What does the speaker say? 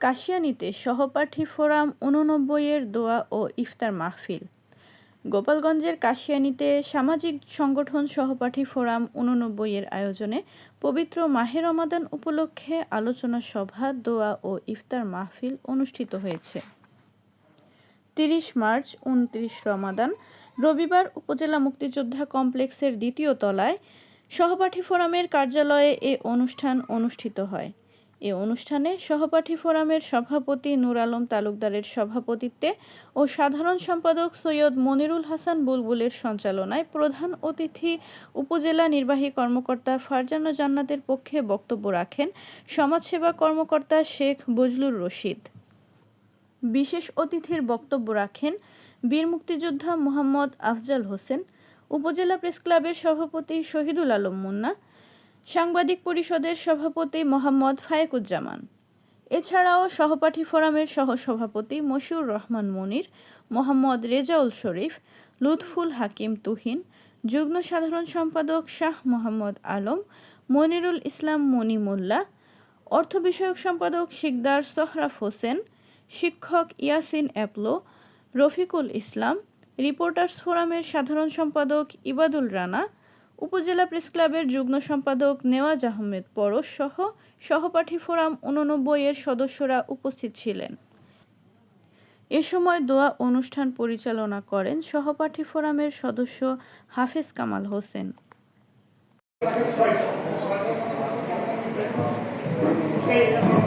কাশিয়ানীতে সহপাঠী ফোরাম উননব্বইয়ের দোয়া ও ইফতার মাহফিল। গোপালগঞ্জের কাশিয়ানীতে সামাজিক সংগঠন সহপাঠী ফোরাম উননব্বইয়ের আয়োজনে পবিত্র মাহের রমাদান উপলক্ষে আলোচনা সভা, দোয়া ও ইফতার মাহফিল অনুষ্ঠিত হয়েছে। তিরিশ মার্চ, উনত্রিশ রমাদান, রবিবার উপজেলা মুক্তিযোদ্ধা কমপ্লেক্সের দ্বিতীয় তলায় সহপাঠী ফোরামের কার্যালয়ে এ অনুষ্ঠান অনুষ্ঠিত হয়। এ অনুষ্ঠানে সহপাঠী ফোরামের সভাপতি নূর আলম তালুকদারের সভাপতিত্বে ও সাধারণ সম্পাদক সৈয়দ মনিরুল হাসান বুলবুলের সঞ্চালনায় প্রধান অতিথি উপজেলা নির্বাহী কর্মকর্তা ফারজানা জান্নাতের পক্ষে বক্তব্য রাখেন সমাজসেবা কর্মকর্তা শেখ বজলুর রশিদ। বিশেষ অতিথির বক্তব্য রাখেন বীর মুক্তিযোদ্ধা মোহাম্মদ আফজাল হোসেন, উপজেলা প্রেসক্লাবের সভাপতি শহীদুল আলম মুন্না সাংবাদিক পরিষদের সভাপতি মোহাম্মদ ফায়েকুজ্জামান। এছাড়াও সহপাঠী ফোরামের সহসভাপতি মশিউর রহমান মনির, মোহাম্মদ রেজাউল শরীফ, লুৎফুল হাকিম তুহিন, যুগ্ম সাধারণ সম্পাদক শাহ মোহাম্মদ আলম, মনিরুল ইসলাম মনি মোল্লা, অর্থ বিষয়ক সম্পাদক শিকদার সোহরাফ হোসেন, শিক্ষক ইয়াসিন অ্যাপলো, রফিকুল ইসলাম, রিপোর্টার্স ফোরামের সাধারণ সম্পাদক ইবাদুল রানা উপজেলা প্রেসক্লাবের যুগ্ম সম্পাদক নেওয়াজ আহমেদ পরশ সহ সহপাঠী ফোরাম উননব্বই এর সদস্যরা উপস্থিত ছিলেন এ সময় দোয়া অনুষ্ঠান পরিচালনা করেন সহপাঠী ফোরামের সদস্য হাফেজ কামাল হোসেন you.